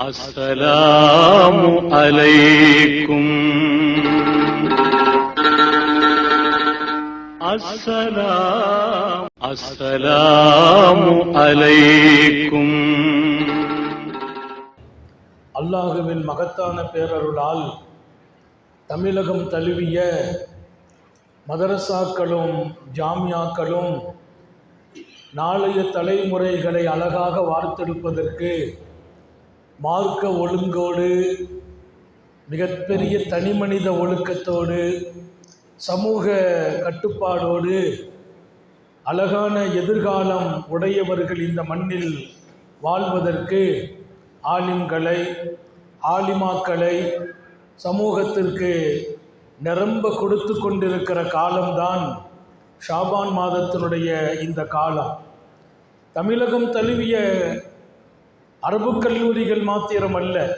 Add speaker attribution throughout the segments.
Speaker 1: السلام عليكم السلام السلام عليكم
Speaker 2: அல்லாஹுவின் மகத்தான பேரருளால் தமிழகம் தழுவிய மதரசாக்களும் ஜாமியாக்களும் நாளைய தலைமுறைகளை அழகாக வார்த்தெடுப்பதற்கு மார்க்க ஒழுங்கோடு மிகப்பெரிய தனிமனித ஒழுக்கத்தோடு சமூக கட்டுப்பாடோடு அழகான எதிர்காலம் உடையவர்கள் இந்த மண்ணில் வாழ்வதற்கு ஆலிம்களை ஆலிமாக்களை சமூகத்திற்கு நிரம்ப கொடுத்து கொண்டிருக்கிற காலம்தான் ஷாபான் மாதத்தினுடைய இந்த காலம். தமிழகம் தழுவிய அரபு கல்லூரிகள் மாத்திரமல்ல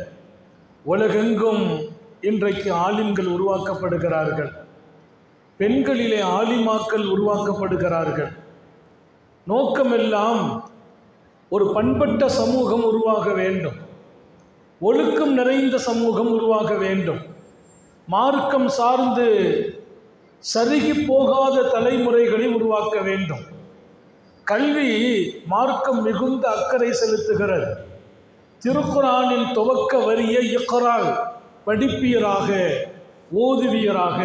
Speaker 2: உலகெங்கும் இன்றைக்கு ஆலிம்கள் உருவாக்கப்படுகிறார்கள். பெண்களிலே ஆலிமாக்கள் உருவாக்கப்படுகிறார்கள். நோக்கமெல்லாம் ஒரு பண்பட்ட சமூகம் உருவாக வேண்டும். ஒழுக்கம் நிறைந்த சமூகம் உருவாக வேண்டும். மார்க்கம் சார்ந்து சருகி போகாத தலைமுறைகளை உருவாக்க வேண்டும். கல்வி மார்க்கம் மிகுந்த அக்கறை செலுத்துகிறது. திருக்குறானின் துவக்க வரியை இக்கரால் படிப்பியராக ஓதுவியராக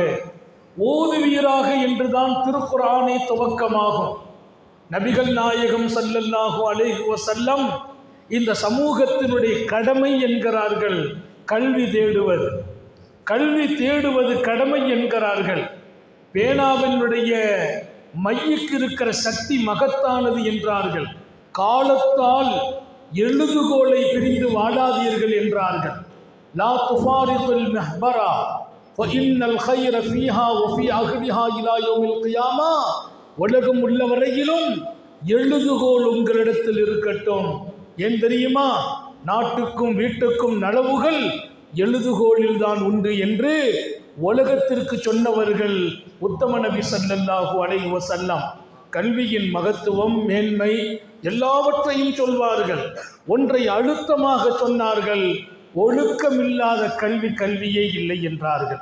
Speaker 2: ஓதுவியராக என்றுதான் திருக்குறானே துவக்கமாகும். நபிகள் நாயகம் சல்லல்லாஹு அலேஹுவ செல்லம் இந்த சமூகத்தினுடைய கடமை என்கிறார்கள் கல்வி தேடுவது. கல்வி தேடுவது கடமை என்கிறார்கள். பேனாவினுடைய மையுக்கு இருக்கிற சக்தி மகத்தானது என்றார்கள். காலத்தால் எழுதுகோலை பிரிந்து வாழாதீர்கள் என்றார்கள் லா துஃபாரிதுல் மெஹ்பரா فإن الخير فيها وفي أهلها إلى يوم القيامة உலகம் உள்ள வரையிலும் எழுதுகோல் உங்களிடத்தில் இருக்கட்டும் ஏன் தெரியுமா நாட்டுக்கும் வீட்டுக்கும் நலவுகள் எழுதுகோலில் தான் உண்டு என்று உலகத்திற்கு சொன்னவர்கள் உத்தம நபி ஸல்லல்லாஹு அலைஹி வஸல்லம் கல்வியின் மகத்துவம் மேன்மை எல்லாவற்றையும் சொல்வார்கள். ஒன்றை அழுத்தமாக சொன்னார்கள். ஒழுக்கமில்லாத கல்வி கல்வியே இல்லை என்றார்கள்.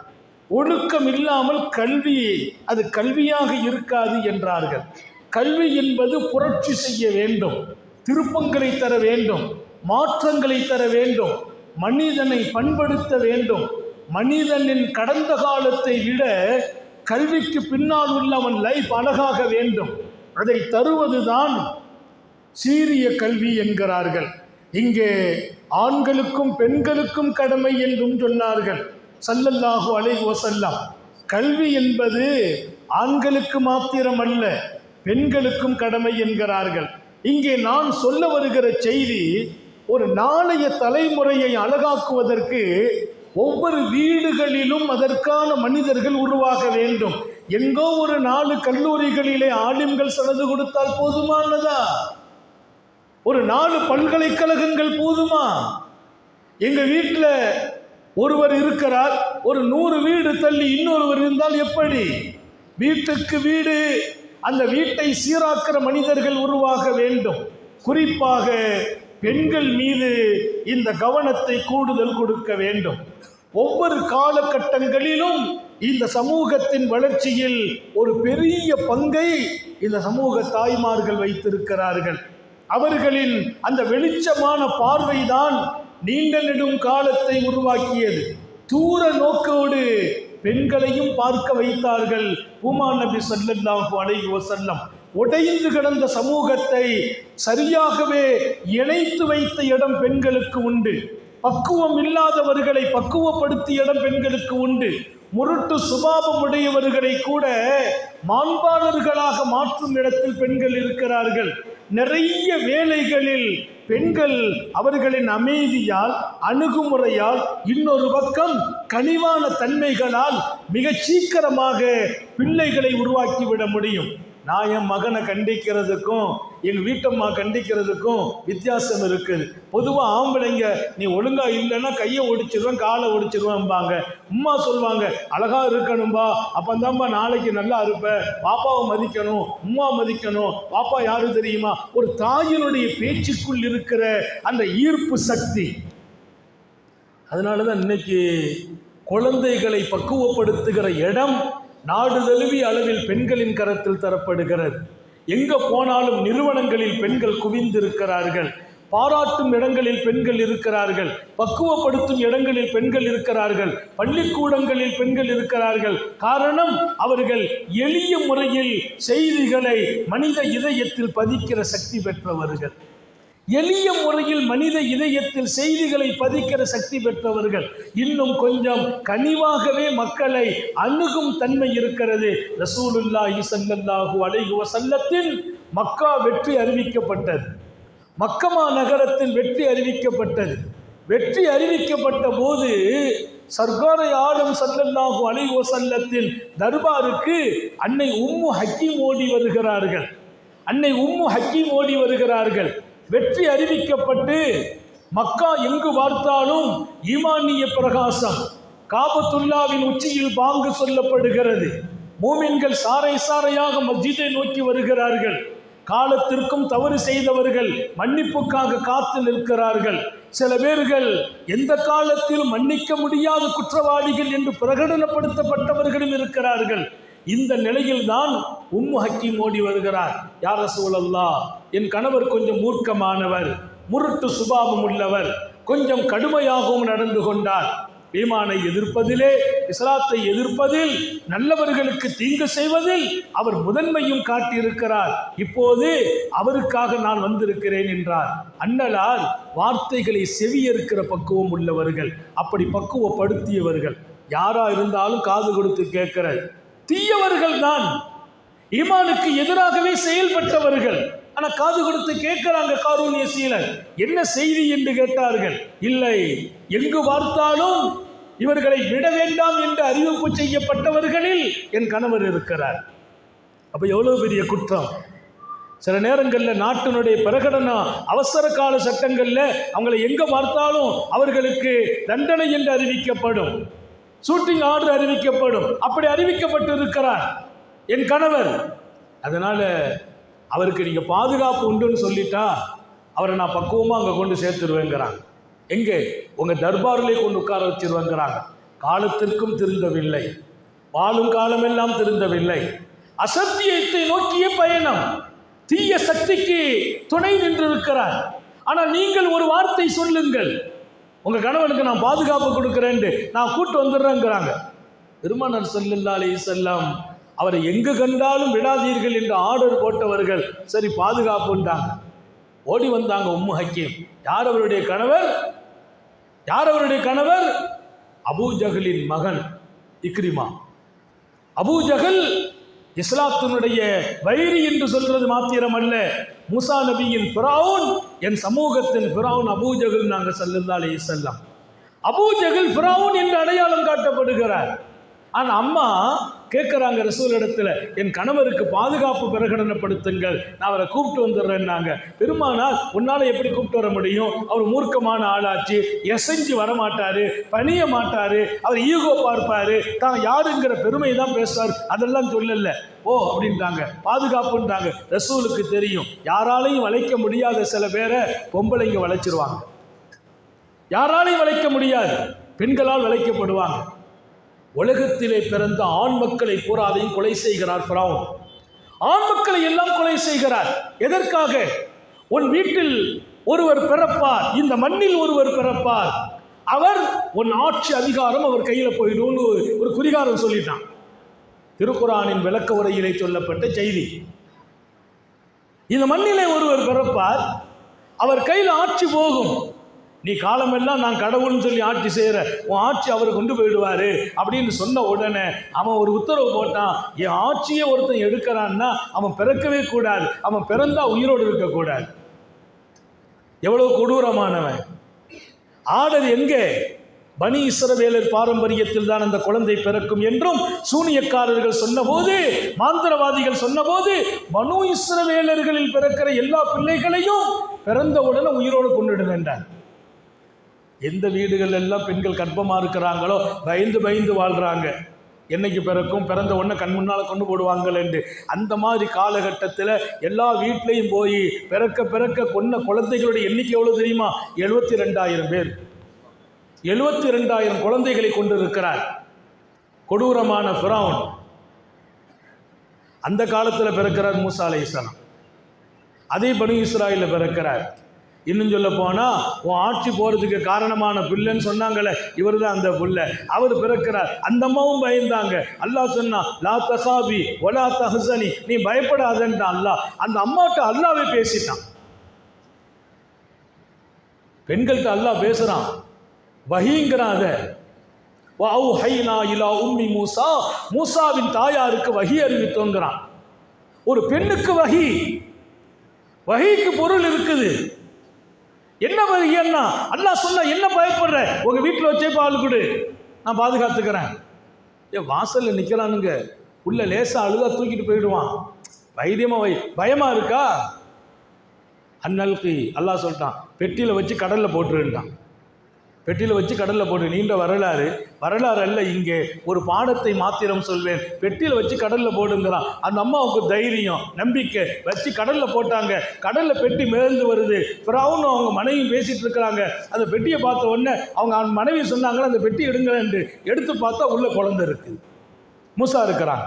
Speaker 2: ஒழுக்கம் இல்லாமல் கல்வி அது கல்வியாக இருக்காது என்றார்கள். கல்வி என்பது புரட்சி செய்ய வேண்டும். திருப்பங்களை தர வேண்டும். மாற்றங்களை தர வேண்டும். மனிதனை பண்படுத்த வேண்டும். மனிதனின் கடந்த காலத்தை விட கல்விக்கு பின்னால் உள்ள அவன் லைஃப் அழகாக வேண்டும். அதை தருவதுதான் சீரிய கல்வி என்கிறார்கள். இங்கே ஆண்களுக்கும் பெண்களுக்கும் கடமை என்றும் சொன்னார்கள். சல்லல்லாஹு அலைஹி செல்லம் கல்வி என்பது ஆண்களுக்கு மாத்திரமல்ல பெண்களுக்கும் கடமை என்கிறார்கள். இங்கே நான் சொல்ல வருகிற செய்தி ஒரு நாளைய தலைமுறையை அழகாக்குவதற்கு ஒவ்வொரு வீடுகளிலும் அதற்கான மனிதர்கள் உருவாக வேண்டும். எங்கோ ஒரு நாலு கல்லூரிகளிலே ஆலிம்கள் சனது கொடுத்தால் போதுமானதா ஒரு நாலு பல்கலைக்கழகங்கள் போதுமா? எங்க வீட்டில் ஒருவர் இருக்கிறார் ஒரு நூறு வீடு தள்ளி இன்னொருவர் இருந்தால் எப்படி? வீட்டுக்கு வீடு அந்த வீட்டை சீராக்கிற மனிதர்கள் உருவாக வேண்டும். குறிப்பாக பெண்கள் மீது இந்த கவனத்தை கூடுதல் கொடுக்க வேண்டும். ஒவ்வொரு காலகட்டங்களிலும் இந்த சமூகத்தின் வளர்ச்சியில் ஒரு பெரிய பங்கை இந்த சமூக தாய்மார்கள் வைத்திருக்கிறார்கள். அவர்களின் அந்த வெளிச்சமான பார்வைதான் நீண்ட நெடும் காலத்தை உருவாக்கியது. தூர நோக்கோடு பெண்களையும் பார்க்க வைத்தார்கள். பூமா நபி சல்லாஹு அலை வசல்லம் உடைந்து கிடந்த சமூகத்தை சரியாகவே இணைத்து வைத்த இடம் பெண்களுக்கு உண்டு. பக்குவம் இல்லாதவர்களை பக்குவப்படுத்திய இடம் பெண்களுக்கு உண்டு. முரட்டு சுபாவம் உடையவர்களை கூட மாண்பாளர்களாக மாற்றும் இடத்தில் பெண்கள் இருக்கிறார்கள். நிறைய வேலைகளில் பெண்கள் அவர்களின் அமைதியால் அணுகுமுறையால் இன்னொரு பக்கம் கனிவான தன்மைகளால் மிக சீக்கிரமாக பிள்ளைகளை உருவாக்கிவிட முடியும். நான் என் மகனை கண்டிக்கிறதுக்கும் எங்கள் வீட்டம்மா கண்டிக்கிறதுக்கும் வித்தியாசம் இருக்குது. பொதுவாக ஆம்பளைங்க நீ ஒழுங்காக இல்லைன்னா கையை ஒடிச்சிருவேன் காலை ஒடிச்சிருவேன்பாங்க. அம்மா சொல்லுவாங்க அழகா இருக்கணும்பா அப்பந்தாம்பா நாளைக்கு நல்லா இருப்ப பாப்பாவை மதிக்கணும் அம்மா மதிக்கணும் பாப்பா யாரு தெரியுமா? ஒரு தாயினுடைய பேச்சுக்குள் இருக்கிற அந்த ஈர்ப்பு சக்தி. அதனால தான் இன்னைக்கு குழந்தைகளை பக்குவப்படுத்துகிற இடம் நாடு தழுவிய அளவில் பெண்களின் கரத்தில் தரப்படுகிறது. எங்கே போனாலும் நிறுவனங்களில் பெண்கள் குவிந்திருக்கிறார்கள். பாராட்டும் இடங்களில் பெண்கள் இருக்கிறார்கள். பக்குவப்படுத்தும் இடங்களில் பெண்கள் இருக்கிறார்கள். பள்ளிக்கூடங்களில் பெண்கள் இருக்கிறார்கள். காரணம் அவர்கள் எளிய முறையில் செய்திகளை மனித இதயத்தில் பதிக்கிற சக்தி பெற்றவர்கள். எளிய முறையில் மனித இதயத்தில் செய்திகளை பதிக்கிற சக்தி பெற்றவர்கள் இன்னும் கொஞ்சம் கனிவாகவே மக்களை அணுகும் தன்மை இருக்கிறது. ரசூலுல்லாஹி ஸல்லல்லாஹு அலைஹி சல்லத்தில் மக்கா வெற்றி அறிவிக்கப்பட்டது. மக்கமா நகரத்தில் வெற்றி அறிவிக்கப்பட்டது. வெற்றி அறிவிக்கப்பட்ட போது சர்க்காரை ஆளும் சல்லல்லாஹு அலைஹி வஸல்லத்தின் தர்பாருக்கு அன்னை உம்மு ஹக்கீம் ஓடி வருகிறார்கள். அன்னை உம்மு ஹக்கீம் ஓடி வருகிறார்கள். வெற்றி அறிவிக்கப்பட்டு மக்கா எங்கு பார்த்தாலும் ஈமானிய பிரகாசம். காபத்துல்லாவின் உச்சியில் பாங்கு சொல்லப்படுகிறது. மூமின்கள் சாறை சாறையாக மஸ்ஜிதை நோக்கி வருகிறார்கள். காலத்திற்கும் தவறு செய்தவர்கள் மன்னிப்புக்காக காத்து நிற்கிறார்கள். சில பேர்கள் எந்த காலத்திலும் மன்னிக்க முடியாத குற்றவாளிகள் என்று பிரகடனப்படுத்தப்பட்டவர்களும் இருக்கிறார்கள். இந்த நிலையில்தான் உம்மு ஹக்கீம் ஓடி வருகிறார். யார ரசூலல்லா என் கணவர் கொஞ்சம் மூர்க்கமானவர் முருட்டு சுபாவம் உள்ளவர் கொஞ்சம் கடுமையாகவும் நடந்து கொண்டார். ஈமானை எதிர்ப்பதிலே இஸ்லாத்தை எதிர்ப்பதில் நல்லவர்களுக்கு தீங்கு செய்வதில் அவர் முதன்மையும் காட்டியிருக்கிறார். இப்போது அவருக்காக நான் வந்திருக்கிறேன் என்றார். அண்ணலார் வார்த்தைகளை செவியிருக்கிற பக்குவம் உள்ளவர்கள் அப்படி பக்குவப்படுத்தியவர்கள். யாரா இருந்தாலும் காது கொடுத்து கேட்கிற தீயவர்கள் தான் ஈமானுக்கு எதிராகவே செயல்பட்டவர்கள். ஆனால் காது கொடுத்து கேட்கிறாங்க காரூணிய சீலன் என்ன செய்தி என்று கேட்டார்கள்? இல்லை. எங்கு பார்த்தாலும் இவர்களை விட வேண்டாம் என்று அறிவிப்பு செய்யப்பட்டவர்களில் என் கணவர் இருக்கிறார். அப்போ எவ்வளோ பெரிய குற்றம். சில நேரங்களில் நாட்டினுடைய பிரகடன அவசர கால சட்டங்களில் அவங்களை எங்கே பார்த்தாலும் அவர்களுக்கு தண்டனை என்று அறிவிக்கப்படும். ஷூட்டிங் ஆர்டர் அறிவிக்கப்படும். அப்படி அறிவிக்கப்பட்டு இருக்கிறார் என் கணவர். அதனால் அவருக்கு நீங்கள் பாதுகாப்பு உண்டுன்னு சொல்லிட்டா அவரை நான் பக்குவமாக அங்கே கொண்டு சேர்த்துருவேங்கிறாங்க. எங்கே? உங்கள் தர்பாரிலே கொண்டு உட்கார வச்சிருவேங்கிறாங்க. காலத்திற்கும் திருந்தவில்லை. வாழும் காலமெல்லாம் திருந்தவில்லை. அசத்தியத்தை நோக்கிய பயணம். தீய சக்திக்கு துணை நின்றிருக்கிறார். ஆனால் நீங்கள் ஒரு வார்த்தை சொல்லுங்கள். உங்கள் கணவனுக்கு நான் பாதுகாப்பு கொடுக்குறேன்ட்டு நான் கூட்டு வந்துடுறேங்கிறாங்க. பெருமானர் ஸல்லல்லாஹு அலி செல்லம் அவரை எங்கு கண்டாலும் விடாதீர்கள் என்று ஆர்டர் போட்டவர்கள் சரி பாதுகாப்புன்றாங்க. ஓடி வந்தாங்க உம்மு ஹக்கீம். யார் அவருடைய கணவர்? யார் அவருடைய கணவர்? அபூ ஜஹலின் மகன் இக்ரிமா. அபூ ஜஹல் இஸ்லாத்தினுடைய வைரி என்று சொல்றது மாத்திரமல்ல மூசா நபியின் பிரவுன் என் சமூகத்தின் பிரவுன் அபூஜகல் நாங்கள் சல்லல்லா செல்லாம் செல்லம் அபூ என்று அடையாளம் காட்டப்படுகிறார். ஆனால் அம்மா கேட்குறாங்க ரசூல் இடத்துல என் கணவருக்கு பாதுகாப்பு பிரகடனப்படுத்துங்கள். நான் அவரை கூப்பிட்டு வந்துடுறேன்னாங்க. பெருமானால் உன்னால் எப்படி கூப்பிட்டு வர முடியும்? அவர் மூர்க்கமான ஆளாச்சு. எசைஞ்சு வரமாட்டார். பணிய மாட்டார். அவர் ஈகோ பார்ப்பார். தான் யாருங்கிற பெருமை தான் பேசுவார். அதெல்லாம் சொல்லல. ஓ அப்படின்ட்டாங்க பாதுகாப்புன்றாங்க. ரசூலுக்கு தெரியும். யாராலையும் வளைக்க முடியாத சில பேரை பொம்பளைங்க வளைச்சிருவாங்க. யாராலையும் வளைக்க முடியாது. பெண்களால் வளைக்கப்படுவாங்க. உலகத்திலே பிறந்த ஆண் மக்களை பூராதையும் கொலை செய்கிறார் பிராவன் ஆண் மக்களை எல்லாம் கொலை செய்கிறார். எதற்காக? உன் வீட்டில் ஒருவர் பிறப்பார். இந்த மண்ணில் ஒருவர் பிறப்பார். அவர் உன் ஆட்சி அதிகாரம் அவர் கையில் போயிடும்னு ஒரு குறிகாரம் சொல்லிட்டான். திருக்குறானின் விளக்க உரையிலே சொல்லப்பட்ட செய்தி. இந்த மண்ணிலே ஒருவர் பிறப்பார். அவர் கையில் ஆட்சி போகும். நீ காலமெல்லாம் நான் கடவுள்னு சொல்லி ஆட்சி செய்கிற உன் ஆட்சி அவர் கொண்டு போயிடுவாரு அப்படின்னு சொன்ன உடனே அவன் ஒரு உத்தரவு போட்டான். என் ஆட்சியை ஒருத்தன் எடுக்கிறான்னா அவன் பிறக்கவே கூடாது. அவன் பிறந்தா உயிரோடு இருக்கக்கூடாது எவ்வளோ கொடூரமானவன். ஆடல் எங்கே? பனி இஸ்ரவேலர் பாரம்பரியத்தில் தான் அந்த குழந்தை பிறக்கும் என்றும் சூனியக்காரர்கள் சொன்னபோது மாந்திரவாதிகள் சொன்னபோது பனு இஸ்ரவேலர்களில் பிறக்கிற எல்லா பிள்ளைகளையும் பிறந்தவுடனே உயிரோடு கொண்டுடுகின்றான் எந்த வீடுகள் எல்லாம் பெண்கள் கர்ப்பமாக இருக்கிறாங்களோ பயந்து பயந்து வாழ்கிறாங்க என்னைக்கு பிறக்கும்? பிறந்த உடனே கண் முன்னால் கொண்டு போடுவாங்கள் என்று. அந்த மாதிரி காலகட்டத்தில் எல்லா வீட்லேயும் போய் பிறக்க பிறக்க கொன்ன குழந்தைகளுடைய எண்ணிக்கை எவ்வளோ தெரியுமா? எழுபத்தி ரெண்டாயிரம் பேர். எழுபத்தி ரெண்டாயிரம் குழந்தைகளை கொண்டிருக்கிறார். கொடூரமான ஃபிரௌன் அந்த காலத்தில் பிறக்கிறார் மூசா அலைஹிஸ்ஸலாம் அதே பனு இஸ்ராயிலில் பிறக்கிறார். இன்னும் சொல்ல போனால் உன் ஆட்சி போகிறதுக்கு காரணமான பிள்ளைன்னு சொன்னாங்களே இவர் தான் அந்த பிள்ளை. அவர் பிறக்கிறார். அந்த அம்மாவும் பயந்தாங்க. அல்லாஹ் சொன்னா லா தசாபி ஒலா தஹசனி. நீ பயப்படாதன்ட்டான் அல்லாஹ். அந்த அம்மாட்ட அல்லாவே பேசிட்டான். பெண்கள்கிட்ட அல்லாஹ் பேசுகிறான் வகிங்கிறாத அதை ஹைனா இலா உம்மி மூசா. மூசாவின் தாயாருக்கு வகி அறிவித்தோங்கிறான். ஒரு பெண்ணுக்கு வகி. வகிக்கு பொருள் இருக்குது. என்ன வஹின்னா அல்லாஹ் சொன்ன என்ன பயப்படுற? உங்கள் வீட்டில் வச்சே பால் கொடு. நான் பாதுகாத்துக்கிறேன். ஏன் வாசலில் நிற்கிறானுங்க உள்ள லேசாக அழுதா தூக்கிட்டு போயிடுவான். வைத்தியமாக வை. பயமாக இருக்கா? அண்ணலுக்கு அல்லாஹ் சொல்லிட்டான். பெட்டியில் வச்சு கடலில் போட்டுருந்தான் பெட்டியில் வச்சு கடலில் போட்டு நீண்ட வரலாறு. வரலாறு அல்ல இங்கே. ஒரு பாடத்தை மாத்திரம் சொல்வேன். பெட்டியில் வச்சு கடலில் போடுங்கிறான். அந்த அம்மாவுக்கு தைரியம் நம்பிக்கை. வச்சு கடலில் போட்டாங்க. கடலில் பெட்டி மிதந்து வருது. பிறவுன்னு அவங்க மனைவி பேசிகிட்டு இருக்கிறாங்க. அந்த பெட்டியை பார்த்த உடனே அவங்க அவன் மனைவி சொன்னாங்களே அந்த பெட்டி எடுங்களேன்ட்டு எடுத்து பார்த்தா உள்ள குழந்தை இருக்குது. மூசா இருக்கிறாங்க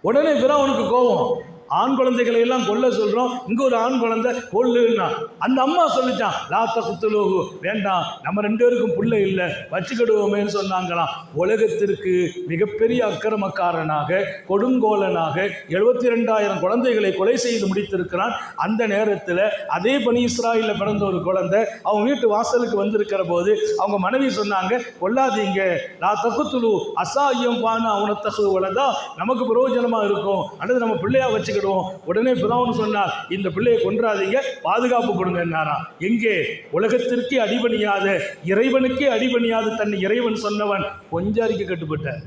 Speaker 2: உடனே பிறவனுக்கு கோபம். ஆண் குழந்தைகளை எல்லாம் கொல்ல சொல்கிறோம் இங்கே ஒரு ஆண் குழந்தை கொல்லுன்னா அந்த அம்மா சொல்லிச்சான் லாத்த குத்துலோகு வேண்டாம் நம்ம ரெண்டு பேருக்கும் பிள்ளை இல்லை வச்சுக்கிடுவோமேன்னு சொன்னாங்களாம். உலகத்திற்கு மிகப்பெரிய அக்கிரமக்காரனாக கொடுங்கோலனாக எழுபத்தி ரெண்டாயிரம் குழந்தைகளை கொலை செய்து முடித்திருக்கிறான். அந்த நேரத்தில் அதே பணி இஸ்ராயிலில் பிறந்த ஒரு குழந்தை அவங்க வீட்டு வாசலுக்கு வந்திருக்கிற போது அவங்க மனைவி சொன்னாங்க கொல்லாதீங்க. லா தகுத்துலு அசாயம் பான அவனத்தகு தான் நமக்கு பிரயோஜனமாக இருக்கும். அல்லது நம்ம பிள்ளையாக வச்சுக்க வச்சுக்கிடுவோம் உடனே பிறவன் சொன்னார் இந்த பிள்ளையை கொன்றாதீங்க பாதுகாப்பு கொடுங்கன்னாராம் எங்கே? உலகத்திற்கே அடிபணியாத இறைவனுக்கே அடிபணியாத தன்னை இறைவன் சொன்னவன் கொஞ்சாரிக்கு கட்டுப்பட்டார்.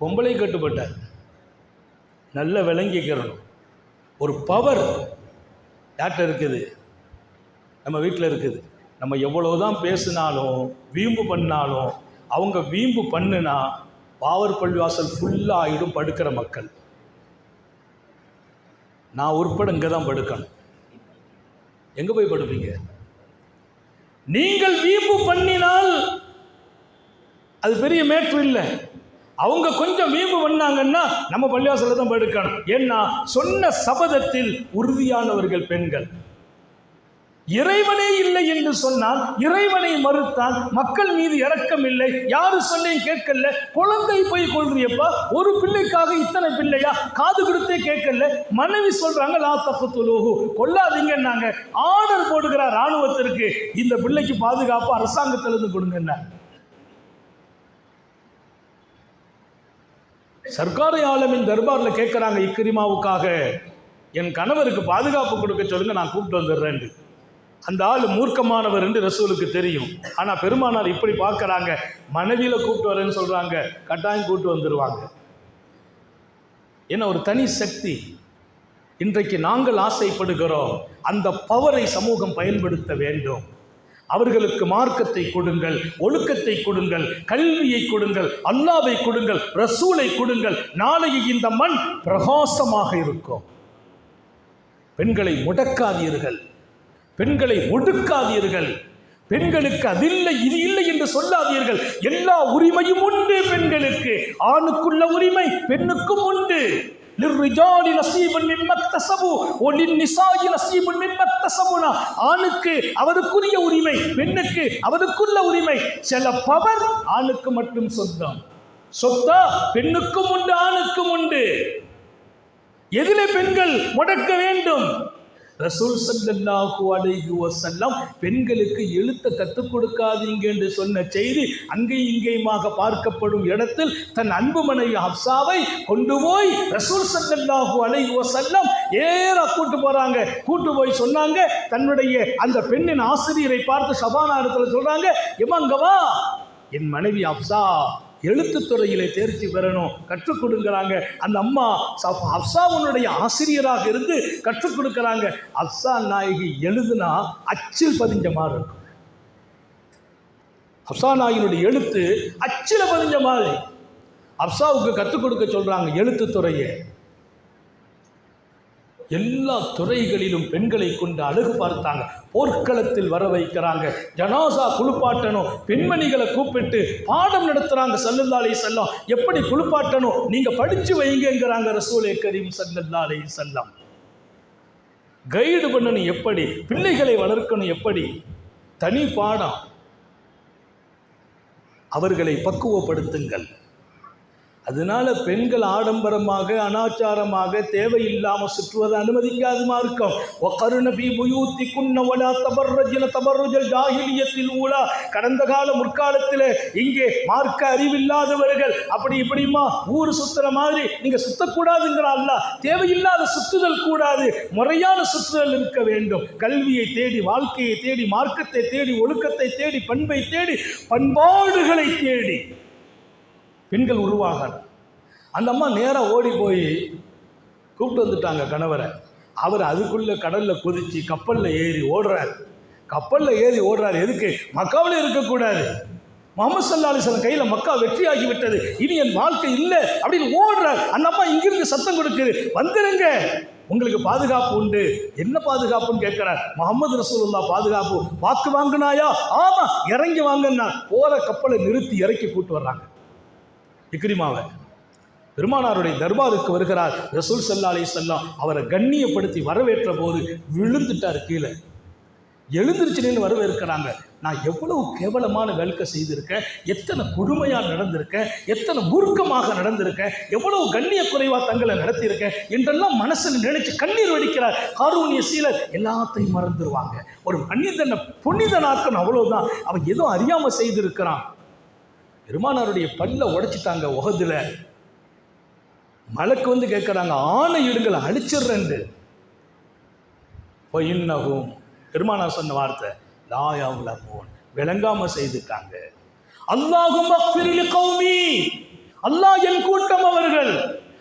Speaker 2: பொம்பளை கட்டுப்பட்டார். நல்ல விளங்கிக்கிறணும் ஒரு பவர் யார்கிட்ட இருக்குது? நம்ம வீட்டில் இருக்குது. நம்ம எவ்வளவுதான் பேசினாலும் வீம்பு பண்ணாலும் அவங்க வீம்பு பண்ணுனா பாவர் பள்ளிவாசல் ஃபுல்லாகிடும் படுக்கிற மக்கள். நான் உட்பட இங்கே தான் படுக்கணும். எங்கே போய் படுப்பீங்க? நீங்கள் வீம்பு பண்ணினால் அது பெரிய மேட்ரு இல்லை. அவங்க கொஞ்சம் வீம்பு பண்ணாங்கன்னா நம்ம பள்ளிவாசலில் தான் படுக்கணும். ஏன்னா சொன்ன சபதத்தில் உறுதியானவர்கள் பெண்கள். இறைவனே இல்லை என்று சொன்னால் இறைவனை மறுத்தான் மக்கள் மீது இறக்கம் இல்லை. யாரு சொல்லையும் கேட்கல. குழந்தை போய் கொள்றியப்பா ஒரு பிள்ளைக்காக இத்தனை பிள்ளையா? காது கொடுத்தே கேட்கல. மனைவி சொல்றாங்க லா தப்பு துலூஹு கொல்லாதீங்கன்னாங்க ஆர்டர் போடுகிறார் ராணுவத்திற்கு இந்த பிள்ளைக்கு பாதுகாப்பு அரசாங்கத்திலிருந்து கொடுங்கன்னா சர்க்காரி ஆலமின் தர்பாரில் கேட்குறாங்க இக்கிரிமாவுக்காக. என் கணவருக்கு பாதுகாப்பு கொடுக்க சொல்லுங்க நான் கூப்பிட்டு வந்துடுறேன் அந்த ஆள் மூர்க்கமானவர் என்று ரசூலுக்கு தெரியும். ஆனால் பெருமானார் இப்படி பார்க்குறாங்க. மனைவியில் கூப்பிட்டு வரேன்னு சொல்கிறாங்க கட்டாயம் கூப்பிட்டு வந்துடுவாங்க ஏன்னா ஒரு தனி சக்தி. இன்றைக்கு நாங்கள் ஆசைப்படுகிறோம். அந்த பவரை சமூகம் பயன்படுத்த வேண்டும். அவர்களுக்கு மார்க்கத்தை கொடுங்கள் ஒழுக்கத்தை கொடுங்கள் கல்வியை கொடுங்கள் அல்லாவை கொடுங்கள் ரசூலை கொடுங்கள். நாளைய இந்த மண் பிரகாசமாக இருக்கும். பெண்களை முடக்காதீர்கள். பெண்களை ஒடுக்காதீர்கள் பெண்களுக்கு அதில்லை இது இல்லை என்று சொல்லாதீர்கள் எல்லா உரிமையும் உண்டு பெண்களுக்கு ஆணுக்குள்ள உரிமை பெண்ணுக்கும் உண்டு للرجال نصيب مما اكتسبوا وللنساء نصيب مما اكتسبنا ஆணுக்கு அவருக்குரிய உரிமை பெண்ணுக்கு அவருக்குள்ள உரிமை சில பவர் ஆணுக்கு மட்டும் சொந்தம் சொத்தா பெண்ணுக்கும் உண்டு ஆணுக்கும் உண்டு எதிலே பெண்கள் முடக்க வேண்டும் ரசூல் சல்லாஹூ அலைஹி வசல்லாம் பெண்களுக்கு எழுத்த கற்றுக் கொடுக்காதீங்க என்று சொன்ன செய்தி அங்கே இங்கேயுமாக பார்க்கப்படும் இடத்தில் தன் அன்பு மனைவி ஹப்சாவை கொண்டு போய் ரசூல் சல்லாஹூ அலைஹி வஸல்லம் ஏற கூட்டு போகிறாங்க கூட்டு போய் சொன்னாங்க தன்னுடைய அந்த பெண்ணின் ஆசிரியரை பார்த்து சபானா இடத்துல சொல்கிறாங்க எமங்க வா. என் மனைவி ஹப்சா எழுத்துத்துறையிலே தேர்ச்சி பெறணும் கற்றுக் கொடுக்குறாங்க. அந்த அம்மா சஃப்- அப்சாவுனுடைய ஆசிரியராக இருந்து கற்றுக் கொடுக்குறாங்க. அப்சா நாயகி எழுதுனா அச்சில் பதிஞ்ச மாதிரி இருக்கும். அப்சா நாயினுடைய எழுத்து அச்சில் பதிஞ்ச மாதிரி. அப்சாவுக்கு கற்றுக் கொடுக்க சொல்றாங்க எழுத்துத்துறையை எல்லா துறைகளிலும் பெண்களை கொண்டு அழகு பார்த்தாங்க. போர்க்களத்தில் வர வைக்கிறாங்க. ஜனாசா குளிப்பாட்டணும் பெண்மணிகளை கூப்பிட்டு பாடம் நடத்துகிறாங்க சல்லல்லா செல்லம் எப்படி குளிப்பாட்டணும் நீங்கள் படித்து வைங்கங்கிறாங்க ரசூலே கரீம் சல்லல்லா செல்லம் கைடு பண்ணணும் எப்படி? பிள்ளைகளை வளர்க்கணும் எப்படி? தனி பாடம். அவர்களை பக்குவப்படுத்துங்கள். அதனால் பெண்கள் ஆடம்பரமாக அனாச்சாரமாக தேவையில்லாமல் சுற்றுவதை அனுமதிக்காது மார்க்கம். ஒக்கருண பி புயூத்தி குன்னவலா தபர்ரஜின தபர்ரஜல் ஜாகிலியத்தில் ஊழா கடந்த கால முற்காலத்தில் இங்கே மார்க்க அறிவில்லாதவர்கள் அப்படி இப்படிமா ஊர் சுத்துற மாதிரி நீங்க சுத்தக்கூடாதுங்கிறான்ல தேவையில்லாத சுத்துதல் கூடாது. முறையான சுற்றுதல் இருக்க வேண்டும். கல்வியை தேடி வாழ்க்கையை தேடி மார்க்கத்தை தேடி ஒழுக்கத்தை தேடி பண்பை தேடி பண்பாடுகளை தேடி. பெண்கள் உருவாக அந்த அம்மா நேராக ஓடி போய் கூப்பிட்டு வந்துட்டாங்க கணவரை. அவர் அதுக்குள்ளே கடலில் குதித்து கப்பலில் ஏறி ஓடுறார். கப்பலில் ஏறி ஓடுறார். எதுக்கு? மக்காவில் இருக்கக்கூடாது. முகமது சல்லா அலிஸ்லாம் கையில் மக்கா வெற்றியாகி விட்டது. இனி என் வாழ்க்கை இல்லை அப்படின்னு ஓடுறார். அந்த அம்மா இங்கிருந்து சத்தம் கொடுக்குது. வந்துருங்க. உங்களுக்கு பாதுகாப்பு உண்டு. என்ன பாதுகாப்புன்னு கேட்கிறார். முகமது ரசூலுல்லா பாதுகாப்பு. வாக்கு வாங்கினாயா? ஆமாம் இறங்கி வாங்கினா போகிற கப்பலை நிறுத்தி இறக்கி கூட்டு வர்றாங்க. இக்ரிமாவை. பெருமானாருடைய தர்பாருக்கு வருகிறார். ரசூல் சல்லா அலி செல்லம் அவரை கண்ணியப்படுத்தி வரவேற்ற போது விழுந்துட்டார் கீழே. எழுந்திருச்சுன்னு வரவேற்கிறாங்க. நான் எவ்வளவு கேவலமான வேல்கை செய்திருக்கேன். எத்தனை கொடுமையாக நடந்திருக்கேன். எத்தனை மூர்க்கமாக நடந்திருக்கேன். எவ்வளவு கண்ணிய குறைவாக தங்களை நடத்தியிருக்கேன். என்றெல்லாம் மனசில் நினைச்சு கண்ணீர் வடிக்கிறார். காரூணிய சீலர் எல்லாத்தையும் மறந்துடுவாங்க ஒரு மனிதனை புனிதனாக்கணும் அவ்வளோதான் அவன் ஏதோ அறியாமல் செய்திருக்கிறான். பெருமானாருடைய பல்ல உடைச்சிட்டாங்க உகதில். மலைக்கு வந்து கேட்குறாங்க ஆணை இடுங்களை அழிச்சிடுறேன்ட்டு பொயின்னகும் பெருமானார் சொன்ன வார்த்தை லாயாவுல போன் விளங்காம செய்துட்டாங்க. அல்லாஹும் கௌமி. அல்லாஹ் என் கூட்டம் அவர்கள்.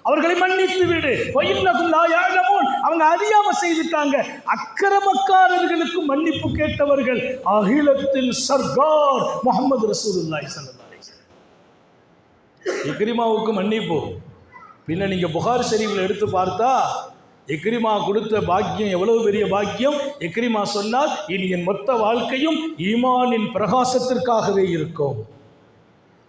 Speaker 2: அவர்களை மன்னித்து விடு. பொயின்னகும் லாயாலமோன் அவங்க அறியாம செய்துட்டாங்க. அக்கிரமக்காரர்களுக்கு மன்னிப்பு கேட்டவர்கள் அகிலத்தில் சர்கார் முகமது ரசூலுல்லாஹி ஸல்லல்லாஹு இக்ரிமாவுக்கு மன்னிப்பு. பின்ன நீங்கள் புகார் ஷரீஃபில் எடுத்து பார்த்தா எக்ரிமா கொடுத்த பாக்கியம் எவ்வளவு பெரிய பாக்கியம்? எக்ரிமா சொன்னால் இனி என் மொத்த வாழ்க்கையும் ஈமானின் பிரகாசத்திற்காகவே இருக்கும்.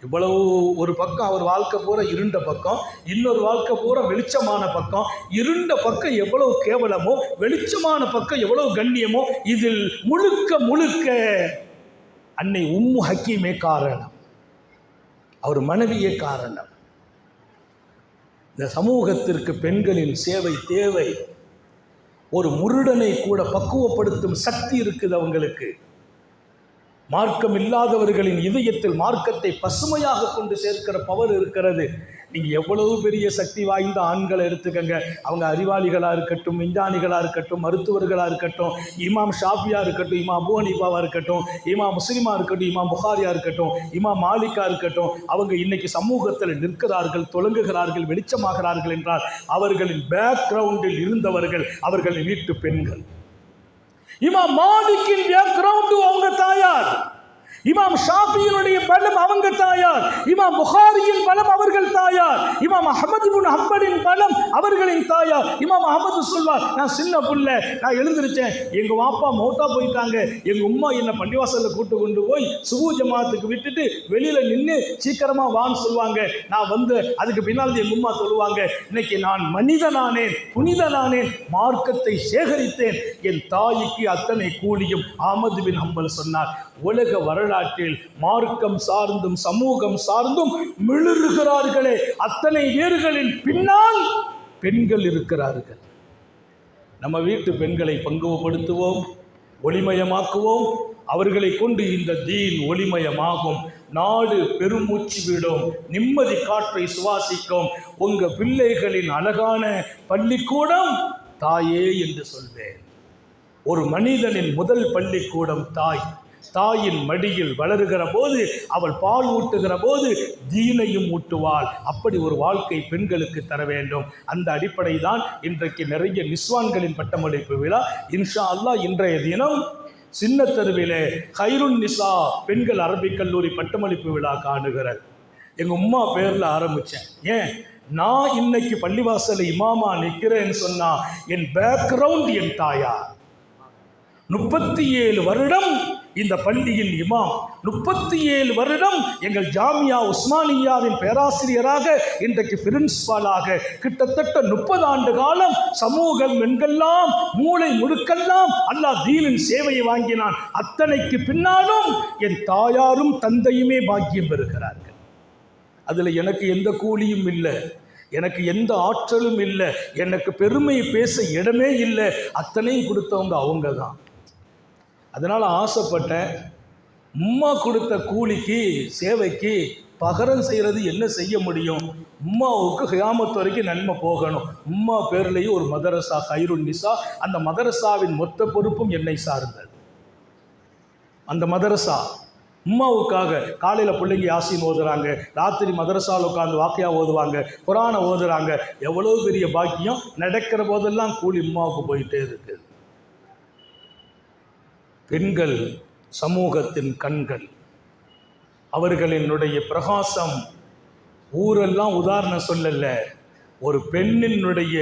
Speaker 2: இவ்வளவு ஒரு பக்கம் அவர் வாழ்க்கை பூரா இருண்ட பக்கம் இன்னொரு வாழ்க்கை பூரா வெளிச்சமான பக்கம். இருண்ட பக்கம் எவ்வளவு கேவலமோ வெளிச்சமான பக்கம் எவ்வளவு கண்ணியமோ இதில் முழுக்க முழுக்க அன்னை உம்மு ஹக்கீமே காரணம் அவர் மனைவியே காரணம். இந்த சமூகத்திற்கு பெண்களின் சேவை தேவை. ஒரு முருடனை கூட பக்குவப்படுத்தும் சக்தி இருக்குது அவங்களுக்கு. மார்க்கம் இல்லாதவர்களின் இதயத்தில் மார்க்கத்தை பசுமையாக கொண்டு சேர்க்கிற பவர் இருக்கிறது. நீங்கள் எவ்வளவு பெரிய சக்தி வாய்ந்த ஆண்களை எடுத்துக்கங்க. அவங்க அறிவாளிகளாக இருக்கட்டும் விஞ்ஞானிகளாக இருக்கட்டும் மருத்துவர்களாக இருக்கட்டும் இமாம் ஷாஃபியாக இருக்கட்டும் இமாம் அபு ஹனீஃபாவாக இருக்கட்டும் இமாம் முஸ்லீமாக இருக்கட்டும் இமாம் புகாரியாக இருக்கட்டும் இமாம் மாலிக்காக இருக்கட்டும் அவங்க இன்னைக்கு சமூகத்தில் நிற்கிறார்கள் தொடங்குகிறார்கள் வெளிச்சமாகிறார்கள் என்றால் அவர்களின் பேக்ரவுண்டில் இருந்தவர்கள் அவர்களின் வீட்டு பெண்கள். இமாம் மாலிக்கின் பேக்ரவுண்டு அவங்க தாயார். இமாம் ஷாஃபியினுடைய பலம் அவங்க தாயார் இமாம் புகாரியின் பலம் அவர்கள் தாயார் இமாம் அஹமது முன் ஹம்பலின் பலம் அவர்களின் தாயார். இமாம் அஹமது சொல்வார் நான் சின்ன புள்ள நான் எழுந்திருச்சேன். எங்க வாப்பா மௌத்தா போயிட்டாங்க. எங்கள் உம்மா என்னை பண்டிவாசலில் கூட்டு கொண்டு போய் சுகூஜமாத்துக்கு விட்டுட்டு வெளியில் நின்று சீக்கிரமா வான்னு சொல்லுவாங்க. நான் வந்து அதுக்கு பின்னால் எங்கள் உம்மா சொல்லுவாங்க. இன்னைக்கு நான் மனிதனானேன் புனிதனானேன் மார்க்கத்தை சேகரித்தேன். என் தாய்க்கு அத்தனை கூலியும் அஹமது பின் ஹம்பல் சொன்னார். உலக வரலாற்றில் மார்க்கம் சார்ந்தும் சமூகம் சார்ந்தும் மிளிருகிறார்களே. அத்தனை வேர்களின் பின்னால் பெண்கள் இருக்கிறார்கள். நம்ம வீட்டு பெண்களை பங்குவப்படுத்துவோம் ஒளிமயமாக்குவோம். அவர்களை கொண்டு இந்த தீன் ஒளிமயமாகும். நாடு பெருமூச்சு விடும். நிம்மதி காற்றை சுவாசிக்கும். உங்க பிள்ளைகளின் அழகான பள்ளிக்கூடம் தாயே என்று சொல்வேன். ஒரு மனிதனின் முதல் பள்ளிக்கூடம் தாய். தாயின் மடியில் வளருகிற போது அவள் பால் ஊட்டுகிற போது தீனையும் ஊட்டுவாள். அப்படி ஒரு வாழ்க்கை பெண்களுக்கு தர வேண்டும். அந்த அடிப்படை தான் இன்றைக்கு நிறைய நிஸ்வான்களின் பட்டமளிப்பு விழா. இன்ஷா அல்லாஹ் இன்றைய தினம் சின்ன தெருவிலே ஹைருன் நிசா பெண்கள் அரபிக் கல்லூரி பட்டமளிப்பு விழா காணுகிறது. எங்கள் உம்மா பேரில் ஆரம்பித்தேன் ஏன்? நான் இன்னைக்கு பள்ளிவாசல இமாமா நிற்கிறேன்னு சொன்னா என் பேக்ரவுண்ட் என் தாயார். முப்பத்தி ஏழு வருடம் இந்த பள்ளியின் இமாம் முப்பத்தி ஏழு வருடம் எங்கள் ஜாமியா உஸ்மானியாவின் பேராசிரியராக இன்றைக்கு பிரின்சிபாலாக. கிட்டத்தட்ட முப்பது ஆண்டு காலம் சமூகம் எங்கெல்லாம் மூளை முழுக்கெல்லாம் அல்லாஹ் தீனின் சேவையை வாங்கினான் அத்தனைக்கு பின்னாலும் என் தாயாரும் தந்தையுமே பாக்கியம் பெறுகிறார்கள். அதில் எனக்கு எந்த கூலியும் இல்லை எனக்கு எந்த ஆற்றலும் இல்லை எனக்கு பெருமை பேச இடமே இல்லை அத்தனையும் கொடுத்தவங்க அவங்க தான் அதனால் ஆசைப்பட்டேன். உம்மா கொடுத்த கூலிக்கு சேவைக்கு பகரம் செய்கிறது என்ன செய்ய முடியும்? உம்மாவுக்கு கியாமத் வரைக்கும் நன்மை போகணும். உம்மா பேர்லேயும் ஒரு மதரசா ஹைருன் நிசா அந்த மதரசாவின் மொத்த பொறுப்பும் என்னை சார்ந்தது. அந்த மதரசா உம்மாவுக்காக காலையில் பிள்ளைங்க யாசின் ஓதுறாங்க ராத்திரி மதரசாவில் உட்காந்து வாக்கியா ஓதுவாங்க குரானை ஓதுறாங்க. எவ்வளோ பெரிய பாக்கியம்? நடக்கிற போதெல்லாம் கூலி உம்மாவுக்கு போயிட்டே இருக்குது. பெண்கள் சமூகத்தின் கண்கள். அவர்களினுடைய பிரகாசம் ஊரெல்லாம் உதாரணம் சொல்லல. ஒரு பெண்ணினுடைய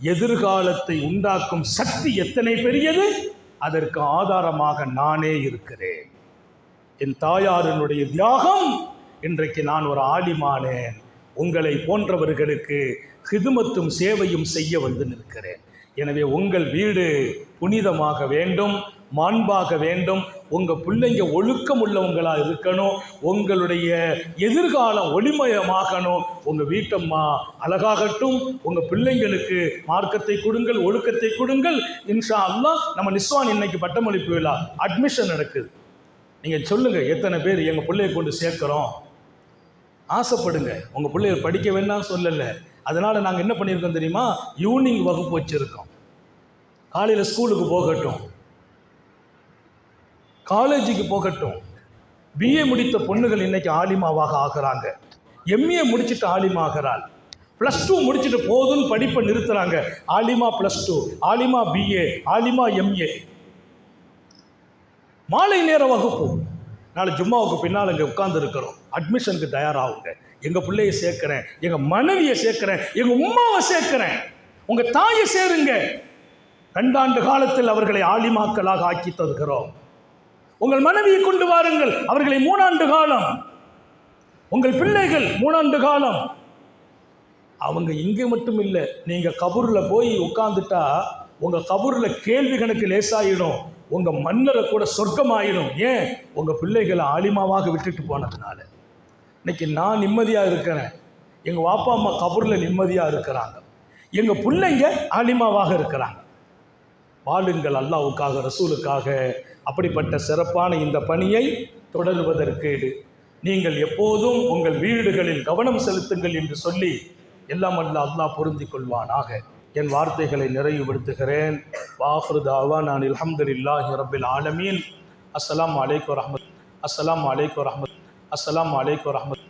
Speaker 2: எதிர்காலத்தை உண்டாக்கும் சக்தி எத்தனை பெரியது? அதற்கு ஆதாரமாக நானே இருக்கிறேன். என் தாயாரினுடைய தியாகம் இன்றைக்கு நான் ஒரு ஆலிமானேன். உங்களை போன்றவர்களுக்கு ஹிதுமத்தும் சேவையும் செய்ய வந்து நிற்கிறேன். எனவே உங்கள் வீடு புனிதமாக வேண்டும். மாண்பாக வேண்டும். உங்கள் பிள்ளைங்க ஒழுக்கம் உள்ளவங்களாக இருக்கணும். உங்களுடைய எதிர்காலம் ஒளிமயமாகணும். உங்கள் வீட்டம்மா அழகாகட்டும். உங்கள் பிள்ளைங்களுக்கு மார்க்கத்தை கொடுங்கள் ஒழுக்கத்தை கொடுங்கள். இன்ஷா அல்லா நம்ம நிஸ்வான் இன்னைக்கு பட்டமளிப்பு விழா அட்மிஷன் நடக்குது. நீங்கள் சொல்லுங்கள் எத்தனை பேர் எங்கள் பிள்ளைய கொண்டு சேர்க்குறோம்? ஆசைப்படுங்க. உங்கள் பிள்ளைய படிக்க வேண்டாம்னு சொல்லலை. அதனால் நாங்கள் என்ன பண்ணியிருக்கோம் தெரியுமா? ஈவினிங் வகுப்பு வச்சுருக்கோம். காலையில் ஸ்கூலுக்கு போகட்டும். காலேஜுக்கு போகட்டும். பிஏ முடித்த பொண்ணுகள் இன்னைக்கு ஆலிமாவாக ஆகிறாங்க. எம்ஏ முடிச்சுட்டு ஆலிமாகிறாள் ப்ளஸ் டூ முடிச்சுட்டு போதும்னு படிப்பை நிறுத்துறாங்க. ஆலிமா ப்ளஸ் டூ ஆலிமா பிஏ ஆலிமா எம்ஏ மாலை நேர வகுப்பு. நாளை ஜும்மாவுக்கு பின்னால் இங்கே உட்கார்ந்து இருக்கிறோம். அட்மிஷனுக்கு தயாராகுங்க. எங்கள் பிள்ளைய சேர்க்குறேன். எங்கள் மனைவியை சேர்க்குறேன். எங்கள் உம்மாவை சேர்க்குறேன். உங்கள் தாயை சேருங்க. ரெண்டாண்டு காலத்தில் அவர்களை ஆலிமாக்களாக ஆக்கி தருகிறோம். உங்கள் மனைவியை கொண்டு வாருங்கள். அவர்களை மூணாண்டு காலம். உங்கள் பிள்ளைகள் மூணாண்டு காலம். அவங்க இங்கே மட்டும் இல்லை நீங்கள் கபூரில் போய் உட்காந்துட்டா உங்கள் கபூரில் கேள்வி கணக்கு லேசாயிடும். உங்கள் மன்னரை கூட சொர்க்கமாயிடும். ஏன்? உங்கள் பிள்ளைகளை ஆலிமாவாக விட்டுட்டு போனதுனால. இன்னைக்கு நான் நிம்மதியாக இருக்கிறேன். எங்கள் வாப்பா அம்மா கபூரில் நிம்மதியாக இருக்கிறாங்க. எங்கள் பிள்ளைங்க ஆலிமாவாக இருக்கிறாங்க. வாழுங்கள் அல்லாவுக்காக ரசூலுக்காக. அப்படிப்பட்ட சிறப்பான இந்த பணியை தொடருவதற்கு நீங்கள் எப்போதும் உங்கள் வீடுகளில் கவனம் செலுத்துங்கள் என்று சொல்லி எல்லாம் அல்ல அல்லாஹ் பொருந்திக் கொள்வானாக. என் வார்த்தைகளை நிறைவுபடுத்துகிறேன். வாஹ்ருத் அவான் நான் அல்ஹம்துலில்லாஹி ரபில் ஆலமீன். அஸ்ஸலாமு அலைக்கும் ரஹமத் அஸ்ஸலாமு அலைக்கும் ரஹமத் அஸ்ஸலாமு அலைக்கும் ரஹமத்